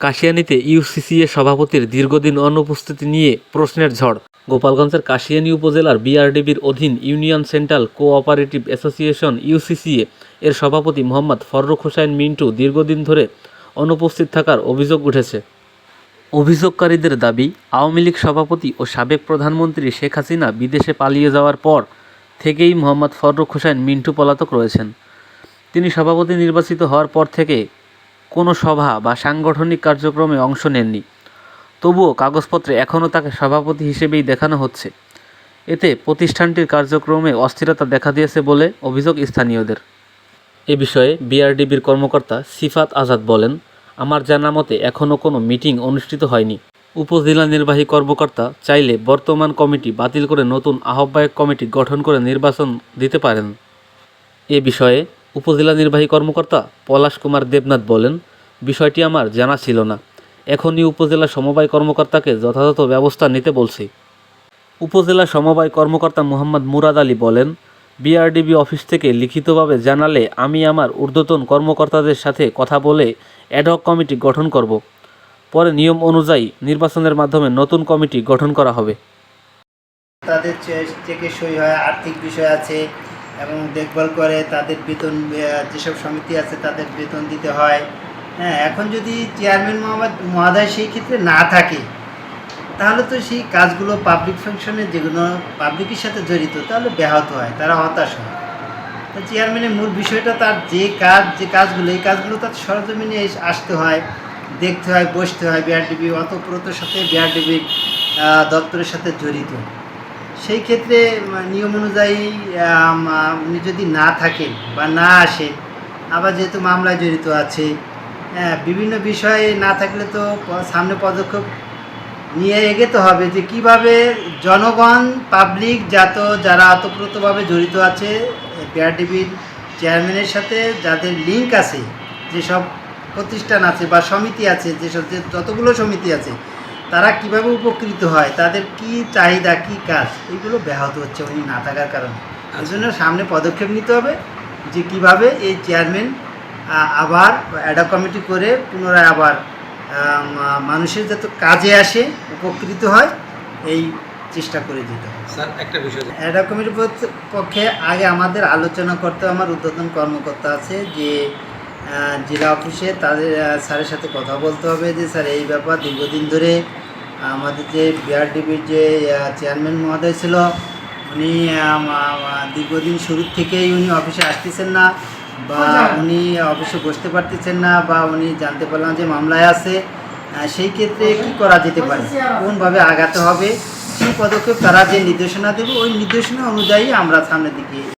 কাশিয়ানীতে UCCA সভাপতির দীর্ঘদিন অনুপস্থিতি নিয়ে প্রশ্নের ঝড়। গোপালগঞ্জের কাশিয়ানী উপজেলার বিআরডিবির অধীন union central cooperative association UCCA এর সভাপতি মোহাম্মদ ফররুখ হোসাইন মিন্টু দীর্ঘদিন ধরে অনুপস্থিত থাকার অভিযোগ উঠেছে। অভিযোগকারীদের দাবি, আওয়ামী লীগ সভাপতি ও সাবেক প্রধানমন্ত্রী শেখ হাসিনা বিদেশে পালিয়ে যাওয়ার পর থেকেই মোহাম্মদ ফররুখ হোসাইন মিন্টু পলাতক রয়েছেন। তিনি সভাপতি নির্বাচিত হওয়ার পর থেকে কোনো সভা বা সাংগঠনিক কার্যক্রমে অংশ নেননি। তবুও কাগজপত্রে এখনও তাকে সভাপতি হিসেবেই দেখানো হচ্ছে। এতে প্রতিষ্ঠানটির কার্যক্রমে অস্থিরতা দেখা দিয়েছে বলে অভিযোগ স্থানীয়দের। এ বিষয়ে বিআরডিবির কর্মকর্তা সিফাত আজাদ বলেন, আমার জানা মতে এখনও কোনো মিটিং অনুষ্ঠিত হয়নি। উপজেলা নির্বাহী কর্মকর্তা চাইলে বর্তমান কমিটি বাতিল করে নতুন আহ্বায়ক কমিটি গঠন করে নির্বাচন দিতে পারেন। এ বিষয়ে উপজেলা নির্বাহী কর্মকর্তা পলাশ কুমার দেবনাথ বলেন বিষয়টি আমার জানা ছিল না। এখনই উপজেলা সমবায় কর্মকর্তাকে যথাযথ ব্যবস্থা নিতে বলছি। উপজেলা সমবায় কর্মকর্তা মোহাম্মদ মুরাদ আলী বলেন, বিআরডিবি অফিস থেকে লিখিতভাবে জানালে আমি আমার ঊর্ধ্বতন কর্মকর্তাদের সাথে কথা বলে অ্যাডহক কমিটি গঠন করব। পরে নিয়ম অনুযায়ী নির্বাচনের মাধ্যমে নতুন কমিটি গঠন করা হবে। তাদের চেকে সই হয়, আর্থিক বিষয় আছে এবং দেখভাল করে তাদের বেতন যেসব সমিতি আছে তাদের বেতন দিতে হয়। হ্যাঁ এখন যদি চেয়ারম্যান মহাদয় সেই ক্ষেত্রে না থাকে, তাহলে তো সেই কাজগুলো পাবলিক ফাংশনে যেগুলো পাবলিকের সাথে জড়িত, তাহলে ব্যাহত হয়, তারা হতাশ হয়। তো চেয়ারম্যানের মূল বিষয়টা তার যে কাজ, যে কাজগুলো, এই কাজগুলো তার সরজমিনে আসতে হয়, দেখতে হয়, বসতে হয় বিআরডিবি অতপ্রতর সাথে বিআরডিবির দপ্তরের সাথে জড়িত। সেই ক্ষেত্রে নিয়ম অনুযায়ী উনি যদি না থাকেন বা না আসেন, আবার যেহেতু মামলায় জড়িত আছে বিভিন্ন বিষয়ে না থাকলে তো সামনে পদক্ষেপ নিয়ে এগোতে হবে যে কীভাবে জনগণ পাবলিক যাত যারা অতপ্রতভাবে জড়িত আছে বিআরডিবির চেয়ারম্যানের সাথে যাদের লিঙ্ক আছে যেসব প্রতিষ্ঠান আছে বা সমিতি আছে যেসব যে যতগুলো সমিতি আছে তারা কীভাবে উপকৃত হয় তাদের কি চাহিদা কি কাজ এগুলো ব্যাহত হচ্ছে উনি না থাকার কারণে। এই জন্য সামনে পদক্ষেপ নিতে হবে যে কীভাবে এই চেয়ারম্যান আবার অ্যাডা কমিটি করে পুনরায় আবার মানুষের যাতে কাজে আসে উপকৃত হয় এই চেষ্টা করে দিতে হবে। স্যার একটা বিষয় অ্যাডা কমিটির পক্ষে আগে আমাদের আলোচনা করতে আমার উদ্বোধন কর্মকর্তা আছে যে জেলা অফিসে তাদের স্যারের সাথে কথা বলতে হবে যে স্যার এই ব্যাপার দীর্ঘদিন ধরে আমাদের যে বিআরডিবির যে চেয়ারম্যান মহোদয় ছিল উনি দীর্ঘদিন শুরুর থেকেই উনি অফিসে আসতেছেন না। বা উনি অবশ্য বসতে পারতেছেন না বা উনি জানতে পারলাম যে মামলায় আছে সেই ক্ষেত্রে কি করা যেতে পারে? কোনভাবে আগাতে হবে? সেই পদক্ষেপ তারা যে নির্দেশনা দেবে, ওই নির্দেশনা অনুযায়ী আমরা সামনের দিকে